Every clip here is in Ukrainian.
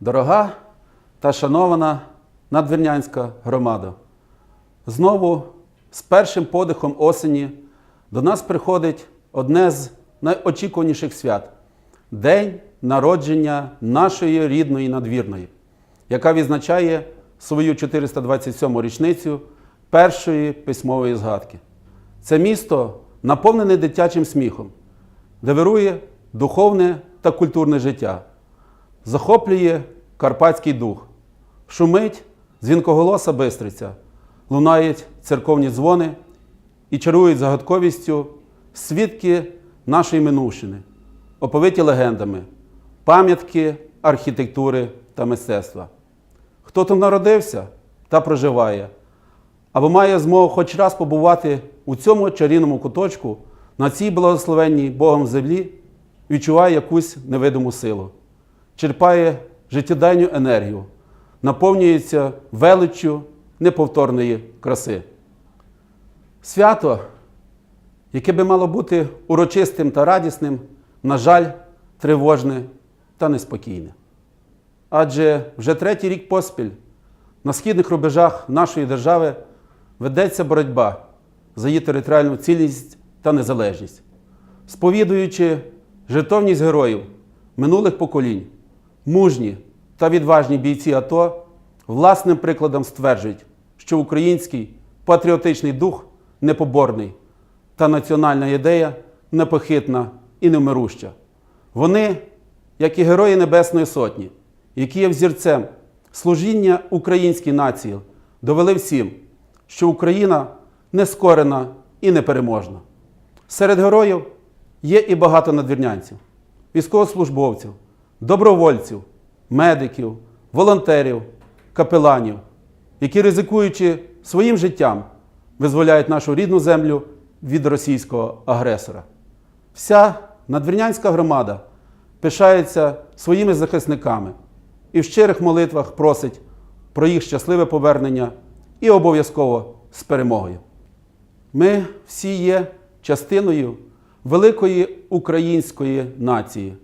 Дорога та шанована надвірнянська громада, знову з першим подихом осені до нас приходить одне з найочікуваніших свят День народження нашої рідної надвірної, яка відзначає свою 427-му річницю першої письмової згадки. Це місто наповнене дитячим сміхом, де вирує духовне та культурне життя захоплює карпатський дух, шумить дзвінкоголоса бистриця, лунають церковні дзвони і чарують загадковістю свідки нашої минувщини, оповиті легендами, пам'ятки архітектури та мистецтва. Хто там народився та проживає, або має змогу хоч раз побувати у цьому чарівному куточку на цій благословенній Богом землі, відчуває якусь невидиму силу черпає життєдайню енергію, наповнюється величчю неповторної краси. Свято, яке би мало бути урочистим та радісним, на жаль, тривожне та неспокійне. Адже вже третій рік поспіль на східних рубежах нашої держави ведеться боротьба за її територіальну цілість та незалежність, сповідуючи жертовність героїв минулих поколінь, мужні та відважні бійці АТО власним прикладом стверджують, що український патріотичний дух непоборний та національна ідея непохитна і невмируща. Вони, як і герої Небесної Сотні, які є взірцем служіння українській нації, довели всім, що Україна нескорена і непереможна. Серед героїв є і багато надвірнянців, військовослужбовців, добровольців, медиків, волонтерів, капеланів, які, ризикуючи своїм життям, визволяють нашу рідну землю від російського агресора. Вся надвірнянська громада пишається своїми захисниками і в щирих молитвах просить про їх щасливе повернення і обов'язково з перемогою. Ми всі є частиною великої української нації,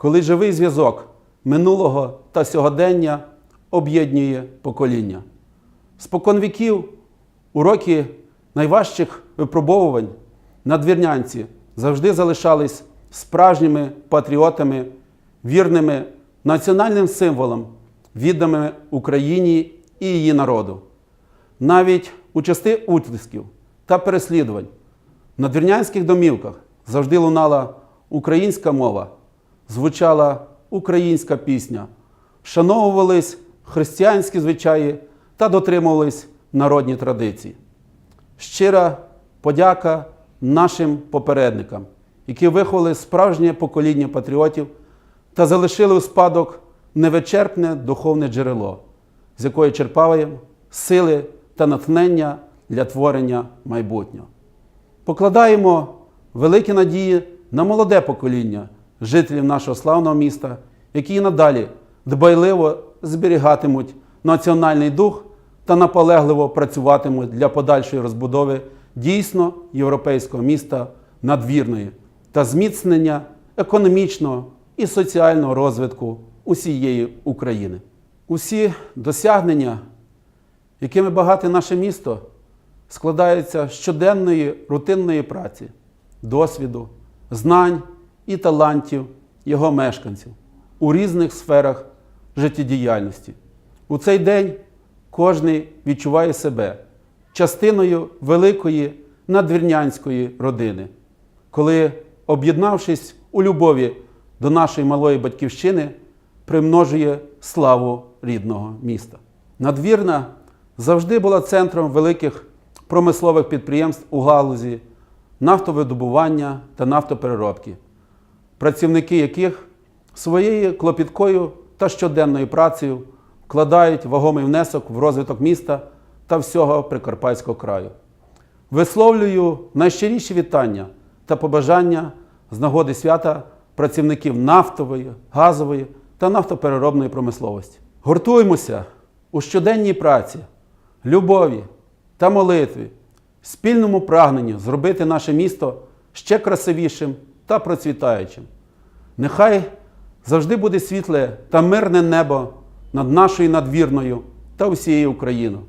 коли живий зв'язок минулого та сьогодення об'єднує покоління. Спокон віків, у роки найважчих випробовувань надвірнянці завжди залишались справжніми патріотами, вірними національним символам, відданими Україні і її народу. Навіть у части утисків та переслідувань в надвірнянських домівках завжди лунала українська мова, звучала українська пісня, вшановувались християнські звичаї та дотримувались народні традиції. Щира подяка нашим попередникам, які виховали справжнє покоління патріотів та залишили у спадок невичерпне духовне джерело, з якої черпаємо сили та натхнення для творення майбутнього. Покладаємо великі надії на молоде покоління жителів нашого славного міста, які і надалі дбайливо зберігатимуть національний дух та наполегливо працюватимуть для подальшої розбудови дійсно європейського міста надвірної та зміцнення економічного і соціального розвитку усієї України. Усі досягнення, якими багате наше місто, складаються з щоденної рутинної праці, досвіду, знань і талантів його мешканців у різних сферах життєдіяльності. У цей день кожен відчуває себе частиною великої надвірнянської родини, коли, об'єднавшись у любові до нашої малої батьківщини, примножує славу рідного міста. Надвірна завжди була центром великих промислових підприємств у галузі нафтовидобування та нафтопереробки, працівники яких своєю клопіткою та щоденною працею вкладають вагомий внесок в розвиток міста та всього Прикарпатського краю. Висловлюю найщиріші вітання та побажання з нагоди свята працівників нафтової, газової та нафтопереробної промисловості. Гуртуємося у щоденній праці, любові та молитві, спільному прагненню зробити наше місто ще красивішим та процвітаючим. Нехай завжди буде світле та мирне небо над нашою надвірною та всією Україною.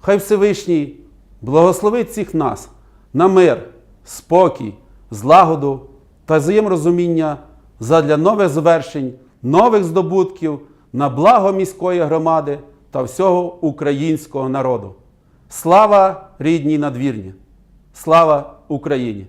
Хай Всевишній благословить всіх нас на мир, спокій, злагоду та взаєморозуміння задля нових звершень, нових здобутків на благо міської громади та всього українського народу. Слава рідній надвірні! Слава Україні!